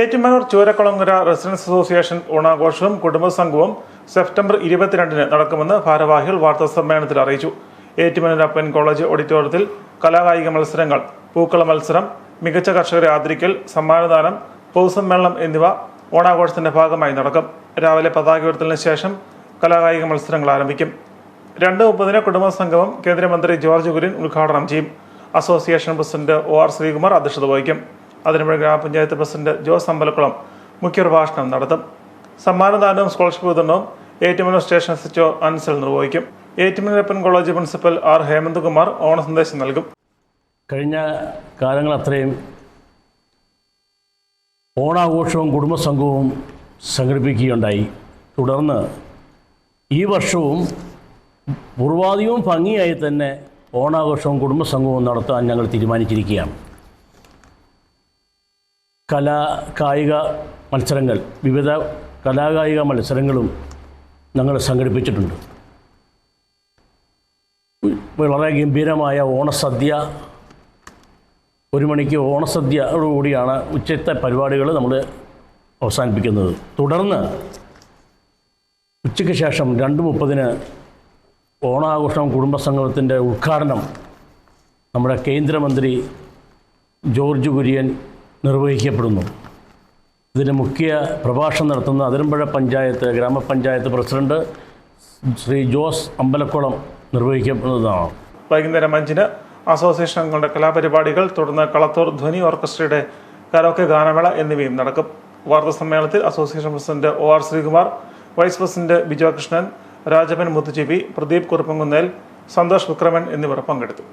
Ettumanoor Choorakkulangara residence association ഓണാഘോഷവും കുടുംബസംഘവും September ഇരുപത്തിരണ്ടിന് നടക്കുമെന്ന് ഭാരവാഹികൾ വാർത്താ സമ്മേളനത്തിൽ അറിയിച്ചു. ഏറ്റുമാനൂർ അപ്പൻ കോളേജ് ഓഡിറ്റോറിയത്തിൽ കലാകായിക മത്സരങ്ങൾ പൂക്കള മത്സരം മികച്ച കർഷകരെ ആദരിക്കൽ സമ്മാനദാനം പൊതുസമ്മേളനം എന്നിവ ഓണാഘോഷത്തിന്റെ ഭാഗമായി നടക്കും. രാവിലെ പതാക ഉയർത്തലിന് ശേഷം കലാകായിക മത്സരങ്ങൾ ആരംഭിക്കും. രണ്ട് മുപ്പതിന് കുടുംബസംഗമം കേന്ദ്രമന്ത്രി ജോർജ് കുര്യൻ ഉദ്ഘാടനം ചെയ്യും. Association president O R Sreekumar അധ്യക്ഷത വഹിക്കും. അതിനുമുമ്പ് ഗ്രാമപഞ്ചായത്ത് പ്രസിഡന്റ് ജോസ് അമ്പലക്കുളം മുഖ്യപ്രഭാഷണം നടത്തും. സമ്മാനദാനവും സ്കോളർഷിപ്പ് വിതരണവും Ettumala station S HO Ansal നിർവഹിക്കും. Ettumanoorappan college principal R Hemanth Kumar ഓണ സന്ദേശം നൽകും. കഴിഞ്ഞ കാലങ്ങൾ അത്രയും ഓണാഘോഷവും കുടുംബസംഘവും സംഘടിപ്പിക്കുകയുണ്ടായി. തുടർന്ന് ഈ വർഷവും പൂർവാധികവും ഭംഗിയായി തന്നെ ഓണാഘോഷവും കുടുംബസംഘവും നടത്താൻ ഞങ്ങൾ തീരുമാനിച്ചിരിക്കുകയാണ്. കലാ കായിക മത്സരങ്ങൾ വിവിധ കലാകായിക മത്സരങ്ങളും ഞങ്ങൾ സംഘടിപ്പിച്ചിട്ടുണ്ട്. വളരെ ഗംഭീരമായ ഓണസദ്യ ഒരു മണിക്ക് ഓണസദ്യയോടുകൂടിയാണ് ഉച്ചത്തെ പരിപാടികൾ നമ്മൾ അവസാനിപ്പിക്കുന്നത്. തുടർന്ന് ഉച്ചയ്ക്ക് ശേഷം രണ്ട് മുപ്പതിന് ഓണാഘോഷം കുടുംബസംഗമത്തിന്റെ ഉദ്ഘാടനം നമ്മുടെ കേന്ദ്രമന്ത്രി ജോർജ് കുര്യൻ നിർവഹിക്കപ്പെടുന്നു. ഇതിന് മുഖ്യ പ്രഭാഷണം നടത്തുന്ന അതിരമ്പുഴ പഞ്ചായത്ത് ഗ്രാമപഞ്ചായത്ത് പ്രസിഡന്റ് ശ്രീ ജോസ് അമ്പലക്കുളം നിർവഹിക്കപ്പെടുന്നതാണ്. വൈകുന്നേരം അഞ്ചിന് അസോസിയേഷൻ അംഗങ്ങളുടെ കലാപരിപാടികൾ തുടർന്ന് കളത്തൂർ ധ്വനി ഓർക്കസ്ട്രയുടെ കരോക്കെ ഗാനമേള എന്നിവയും നടക്കും. വാർത്താ സമ്മേളനത്തിൽ association president O R Sreekumar vice president Bijo Krishnan Rajappan Muthuchevi Pradeep Kuruppankunnel Santhosh Vikraman എന്നിവർ പങ്കെടുത്തു.